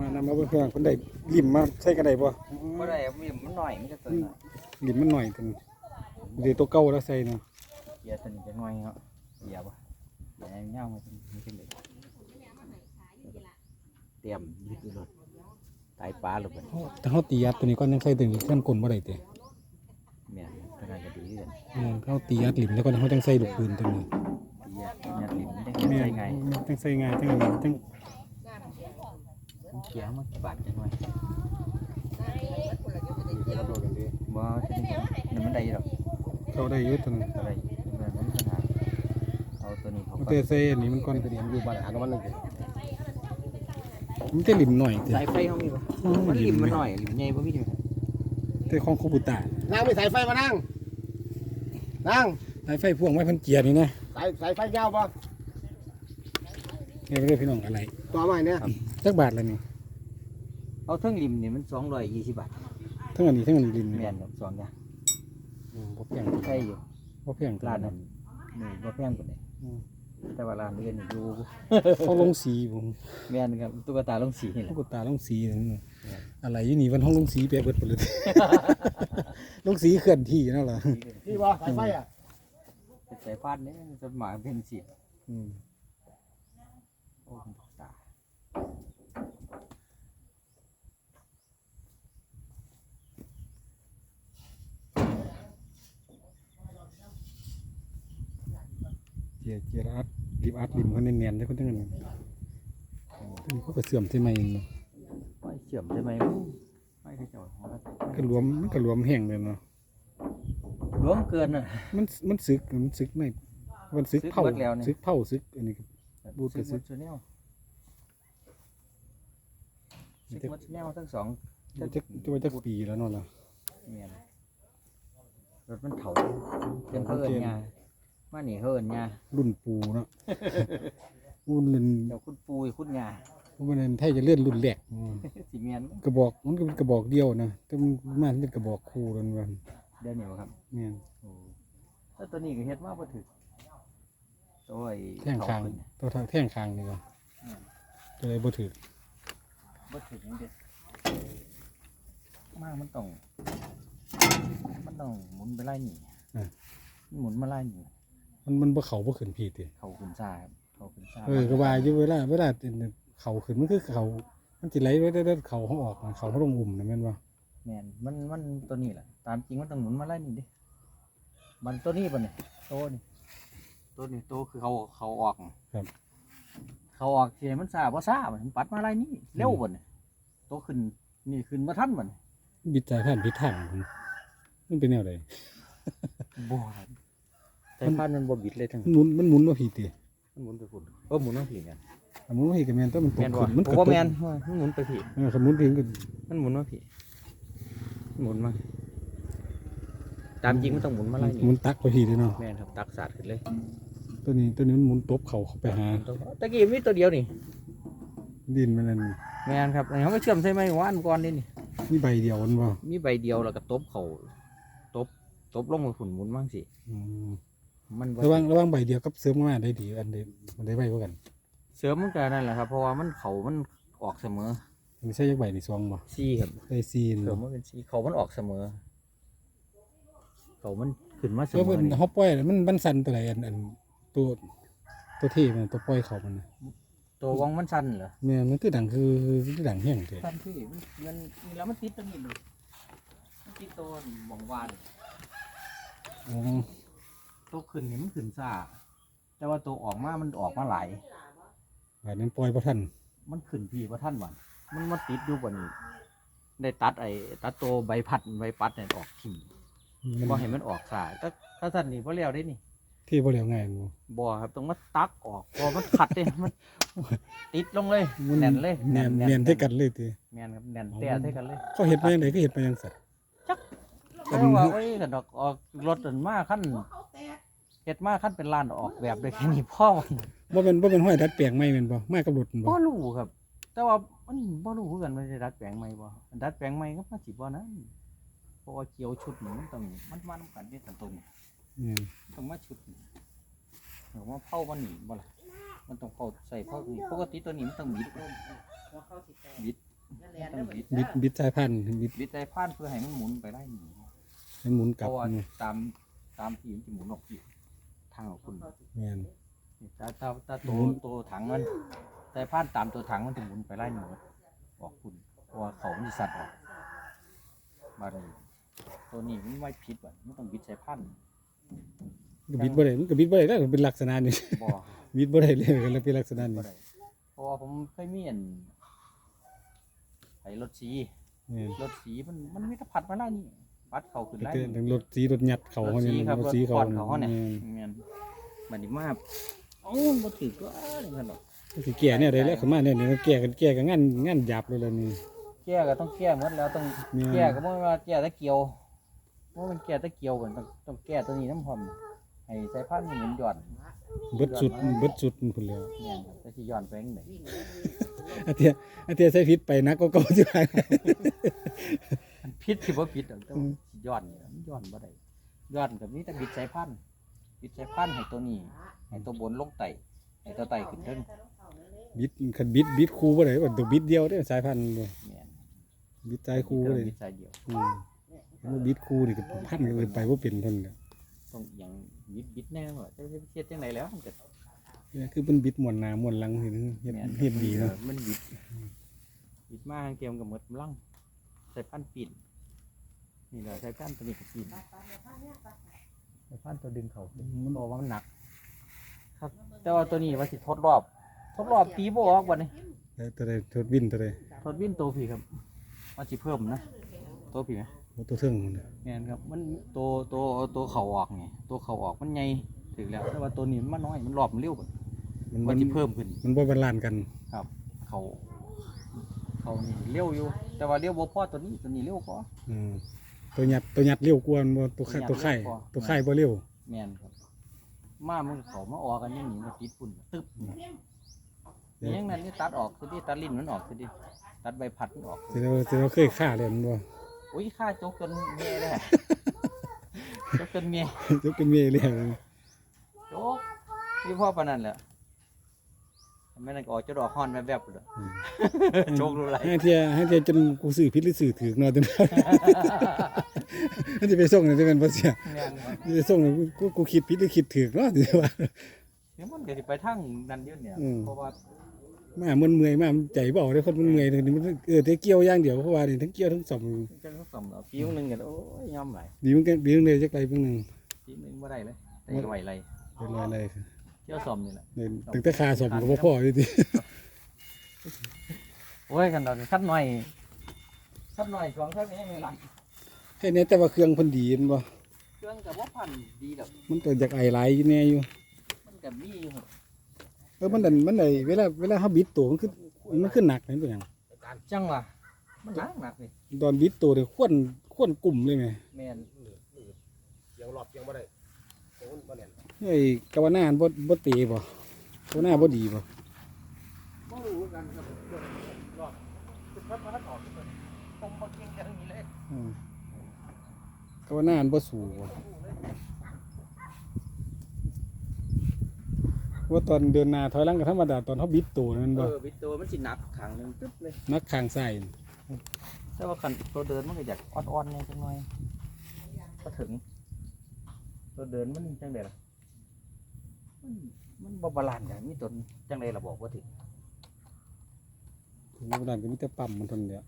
มานำมาเบิ่งเพื่อนคนได้ริมมาใส่กันได้บ่บ่ได้มีมันหน่อยมันจะตัวหน่อยริมมันหน่อยกันเดี๋ยวตัวเก่าแล้วใส่เนาะเกียร์ตัวนี้จะหน่อยเนาะเกียร์บ่เกียร์เงามันมันขึ้นเลยเตรียมยึดอยู่รถตายปลาหรือเปล่าแต่เฮาตียัดตัวนี้ก่อนยังใส่ตัวนี้เคลื่อนกลบ่ได้ติแม่นขนาดจะดีเลยอืมเฮาตียัดริมแล้วก็เฮาจังใส่ลูกปืนตัวนี้เกียร์เนี่ยลิ้นมันจะแม่ใส่นไงจังใส่ง่ายจังนี้จัง เกียร์มันบาดจะหน่อยบ่จะนี่นี่มันได้หรอกเข้าได้อยู่ตัวนี้อะไรมันมันขนาดเอาตัวนี้เขามันก็แต่ใส่อันนี้มันก่อนเรียนอยู่บ้านหาวันหนึงมันจะริมหน่อยติสายไฟเขามีปะมันริมมันหน่อยริมใหญ่บ่มีดิแต่ของคุบุตะนั่งมีสายไฟมานั่งนั่งสายไฟพ่วงไว้เพันเกียร์นี่นะสายสายไฟยาวปะนี่ไม่ได้พี่น้องอะไรต่อใหม่เนี่ยจักบาทละนี่ เอาเทั้งริมนี่มัน220บาททั้งอันนี้ทั้งอันนี้ริมนี่แม่นครับสองอย่างอืมบ่แพงใช่อยู่บ่แพงตัวร้านนั้นั้นนนี่บ่แพงกว่านี้อืมแต่ว่าร้านอื่นนี่อยู่เขาลงสีผมแม่นครับตุ๊กตาลงสีนี่แหลูละกตาลงสีนั่นน่ะอะไรอยู่นี่วันห้องลงสีแปรเบิดหมดเลย ลงสีเคลื่อนที่นั่นล่ะพี่บอสายไฟอะเป็นสายพานนี่จะหมาเป็นสีอืมโอ้ตุ๊กตา เจียเจียอัดริมอัดริมเขาเนียนๆได้คนทั้งนั้นตัวนี้เขาก็เสื่อมใช่ไหมเนาะไว้เชื่อมได้ไหมไม่ได้เจ้าของเรามันก็รวมมันก็รวมแห้งเลยเนาะหลวมเกินน่ะมันมันซึกมันซึกไม่มันซึกซึกเผาเบิดแล้วนี่ซึกเผาซึกอันนี้ก็บูดกับซึซึกกชแนลซึกมัดแนวทั้งสองจะจะจะจะปีแล้วเนาะล่ะเมียนรถมันเถาเรื่องเขาเอินงา มาหนีเขาเอินงารุ่นปูเนาะรุ่นเล่นเดี๋ยวคุณปูคุณงามันเล่นไทยจะเลื่อนรุ่นแรกอืมสีเมียนกระบอกมันก็เป็นกระบอกเดียวนะแต่มันมันเป็นกระบอกคู่กันวันเดี๋ยวนี้บ่ครับเนี่ยโอ้แล้วตัวนี้ก็เฮ็ดมาบ่ถึกตัวไอ้แท่งคางเถขึ้นน่ะตัวทางแท่งคางนี่ก็จะเลยบ่ถือบ่ถึกนี่เด้มากมันต้องมันต้องหมุนไปไล่หนีมันหมุนมาไล่หนี มันมันบ่เขาบ่ขึ้นพีติเขาขึ้นซ่าครับเขาขึ้นซ่าเออก็ว่าอยู่เวลาเวลาเขาขึ้นมันคือเขามันสิไหลไว้ได้เขาเขาออกนะเขาเขาลงอุ่มนะแม่นบ่แม่นมันมันตัวนี้แหละตามจริงมันต้องหมุนมาไล่หนีดิมันตัวนี้ปะเนี่ยตัวนี้ตัวนี้ตัวคือเขาเขาออกครับ เขาออกทีมันซ่าบ่ซ่ามันปัดมาไล่นี่เร็วบ่เนี่ยตัวขึ้นนี่ขึ้นมาทันบ่เนี่ยบิดใจผ่านบิดทางมันเป็นแนวใดบ่ ครับแต่พันมันบ่บิดเลยทั้งมันหมุนมันหมุนบ่พีติมันหมุนไปพุ่นเออหมุนมาผิดกันหมุนบ่พีก็แม่นแต่มันตกแม่นบ่ขึ้นมันผมกระว่าตุกแม่นมันหมุนไปผิดเออคันหมุนพีก็มันหมุนมาผิดหมุนมาตามจริงมันต้องหมุนมาไล่หมุนี่นตักไปพีเลยเนาะแม่นครับตักสาดขึ้นเลยตัวนี้ตัวนี้มันหมุนตบเขาเข้าไปหาตะกี้มีตัวเดียวนี่ดินมันนั่นแม่นครับอันนี้เขาไม่เชื่อมใช่ไหมว่านก่อนนี่นี่มีใบเดียวมันบ่มีใบเดียวแล้วก็ตบเขาตบตบลงไปฝุ่นหมุนบ้างสิ อืม มันบ่ระวังระวังใบเดียวกับเสริมมาได้ดีอันเดียวมันได้ใบกว่ากันเสริมมันก็นั่นแหละครับ เพราะว่ามันเขามันออกเสมอมันใช่ยักใบนี่ซองบ่ซีครับได้ซีนเสริมมันเป็นซีเขามันออกเสมอ เขามันขึ้นมาเสก็มมัอนนี่เฮาปล่อยแล้วมันมันสั่นตัวไหนอันอันตัวตัวที่มันตัวปล่อยเขามันน่ะตัววองมันสั้นเหรอแม่นมันคือดังคือคือดังแห้งแท้สั้นที่มันมันนี่แล้วมันติดตัวนี้เลยมันติดตัวหมองวานอ๋อ ตัวขึ้นนี่มันขึ้นซ่าแต่ว่าตัวออกมามันออกมาหลายอันนั้นปล่อยบ่ทันมันขึ้นพี่ว่าท่านวันมันมาติดอยู่บนนี้ ได้ตัดไอ้ตัดตัวใบพัดใบปัดเนี่ยออกทิ้งมันบ่เห็นมันออกสายถ้าถ้าท่านนี่บ่แล้วได้นี่ที่บ่แล้วง่ายบ่บ่ครับต้องมาตักออกพอมันขัดเด้มันติดลงเลยมัแน่นเลยแน่นแน่นเท่ากันเลยติแน่นครับแน่นแต่เท่ากันเลยเขาเฮ็ดมาจังไดก็เฮ็ดมาจังซั่นเพราะว่าโอ้ยกันดอกออกรถอันมาขั้นเฮ็ดมาขั้นเป็นลานออกแบบเลยแค่นี้พ่อมันบ่แม่นบ่แม่นห้อยดัดแปลงใหม่แม่นบ่มากับรถแม่นบ่บ่รู้ครับ แต่ว่ามันบ่รู้คือกันว่าจะดัดแปลงใหม่บ่ดัดแปลงใหม่ก็มาสิบ่นั้นเพราะว่าเกี่ยวชุดนี่มันต้องมันมานำกันเด้ตันตรงอืมต้องมาชุดนี่หรือว่าเผามันหนีบ่ล่ะมันต้องเผาใส่เผานี่ปกติตัวนี้มันต้องบิดบิดต้องบิดบิดบิดสายพันธุ์บิดบิดใจพานเพื่อให้มันหมุนไปได้หนีให้หมุนกเพลับราะว่านี่ตามตามที่มันจะหมุนออกที่ทางของคุณแม่นถ้าถ้าถ้าตัวหมุนตัวถังมันใจพานตามตัวถังมันจะหมุนไปไล่หนีออกคุณเพราะว่าเขามันจะสั่นออกมาเลยตัวนี้มันไม่ผิดว่ะมันต้องบิดใจพันก็บิดบ่ได้มันก็บิดบ่ได้แล้วเป็นลักษณะนี้บ่บิดบ่ได้เลยก็เลยเป็นลักษณะบ่นี้ได้เพราะว่าผมเคยมีอันไอ้รถสีแม่นรถสีมันมันไม่ตะพัดมาไล่นี่ ปัดเขาขึ้นไล่แต่นี่ทั้งรถสีรถหยัดเขาเขาเนี่ยรถสีครับรถสีเขารถก่อนเขาเนี่ยแม่นเงี้ยมันนี่มาเอ้าบ่ถือก็อะไรกันหรอกสิแก่เนี่ยได้แล้วขึ้นมาเนี่ยนี่แก่กันแก่กันงานงานหยาบเลยล่ะนี่ แก้ก็ต้องแก้หมดแล้วต้องแม่น แก้ก็บ่ว่าแก้ตะเกียวว่ามันแก้ตะเกียวกันต้องต้องแก้ตัวนี้น้ำพร้อมให้สายพันธุ์มันหมุนหย่อนเบิดสุดเบิดสุดพุ่นแล้วเนี่ยครับแต่สิหย่อนไปจังไดอาเทียอาเทียใส่ผิดไปนักก็เก่าสิว่ามัน ผิดสิบ่ผิดดอกแต่ว่าสิหย่อนเนี่ยมันหย่อนบ่ได้หย่อนกับนี้แต่บิดสายพันธุ์บิดสายพันธุ์ให้ตัวนี้ให้ตัวบนลงไตให้ตัวไตขึ้นเทิงบิดคันบิดบิดคู่บ่ได้ว่าตัวบิดเดียวเด้อสายพันธุ์บ่เนี่ยบิดสายคู่บ่ได้บิดสายเดียว อืมมันบิดคู่นี่ก็พันกันเลยไปบ่เป็นเพิ่นน่ะต้องอหย่างบิดบิดแน่ว่าจะจะเฮ็ดจังไดแล้วมันก็เนี่ยคือมันบิดหมวนหน้าหมวนหลังเห็นเฮ็ดแม่นเฮ็ดดีเนาะมันบิดบิดมากเกมกับหมดกำลังใส่พันปีน นี่แหละใส่พันตัวนี้กับปีนใส่พันตัวดึงเขาขึ้นมันบอกว่ามันหนัก ครับ แต่ว่าตัวนี้ว่าสิทดรอบ ทดรอบปีบออกวันนี้แต่ตัวใดทดวินตัวใดทดวิ่นตัวผีครับว่าสิเพิ่มนะตัวผีไหมโอ้ตัวเทิงนั่นน่ะแม่นครับ มันตัวตัวตัวเขาออกไงตัวเขาออกมันใหญ่ถึงแล้ว แต่ว่าตัวนี้มันน้อยมันรอบมันเร็วกว่ามันว่ามันสิเพิ่มขึ้น มันบ่บาลานซ์กันครับเขาเขานี่เร็วอยู่ แต่ว่าเร็วบ่พอตัวนี้ตัวนี้เร็วพออืม ตัวหยัดตัวหยัดเร็วกว่ามันบ่ตัวไข่ตัวตัวหยัดไข่เร็วกว่าตัวไข่บ่เร็วแม่นครับ มามันก็เขามาออกกันอยังนี้มาติดฝุ่นตึ๊บนี่อยังนั้นนี่ตัดออกคือที่ตัดลิ้นมันออกคือที่ตัดใบพัดมันออกแต่เราแต่เราเคยฆ่าแล้วมันบ่อุ้ยฆ่าจกจนเมียเลยจกจนเมียยกเป็นเมียเรียกจกนี่พ่อปานนั้นแหละทำ ไมนั่นก็ออกจะดอกฮอนแวบๆเลยจกรู้ไรให้เทียให้เทียจนกูสื่อผิดหรือสื่อถูกเนาะจนมันจะไปส่งนี่จะเป็นบ่เสียแม่นครับจะส่งนี่กูกูคิดผิดหรือคิดถูกเนาะสิว่าเดี๋ยวมันก็สิไปทางนั้นเดียวเนี่ยอืมเพราะว่ามามันเมื่อยมามันใจบ่ออกเด้อคนมันเมื่อยเดี๋ยวนี้มันเออแต่เกี่ยวอย่างเดียวเพราะว่านี่ทั้งเกี่ยวทั้งสมจังสมเอาปีนึงกันโอ้ยยอมไหลายดีมันก็ดีมันเลยจักไรเพิ่งหนึงปีนึงบ่ได้เลยแต่ไหวไรเป็นอะไรคือเที่ยวสมนี่แหละเนี่ยตั้งแต่คาสมก็บ่พออยู่ติโอ้ยกันดอกคัดหน่อยคัดหน่อยสองคัดไม่ไม่หลังให้แน่แต่ว่าเครื่องเพิ่นดีเห็นบ่เครื่องกับว่าพันดีดอกมันก็อยากไอไหลายอยู่แน่อยู่มันกับมีอยู่ครับเออมันนั่นมันได้เวลาเวลาเฮาบิดตัวมันคือมันคือหนักเห็นบ่หยังจังวะมันหนักหนักเลยตอนบิดตัวเนี่ยควนควนกลุ่มเลยแหมแม่นเสียงหลอบเสียงบ่ได้เสียงมันบ่แน่น ไอ้กาวนาบ่บ่เตะบ่กาวนาบ่ดีบ่บ่รู้คือกันครับรอบคือพัดมาต่อคือผมบ่เก่งแค่นี้เลยอืมกาวนาบ่สู้บ่ว่าตอนเดินหน้าถอยหลังก็ธรรมดาตอนเฮาบิดตัวนั่นเอบ่อวิตัวมันสิหนักขังหนึงตึ๊บเลยนักข้างซ้ายนี่แต่ว่าคันตัวเดินมันก็อยากอ่อนๆเนี่ยจังหน่อยก็ถึง ตัวเดินมันจังไดล่ะ มันมันบาบาลานอย่างนี้ตนจังเลยเราบอกว่าถึงบาบาลานก็มีแต่ปั๊มมันทนเนี่ย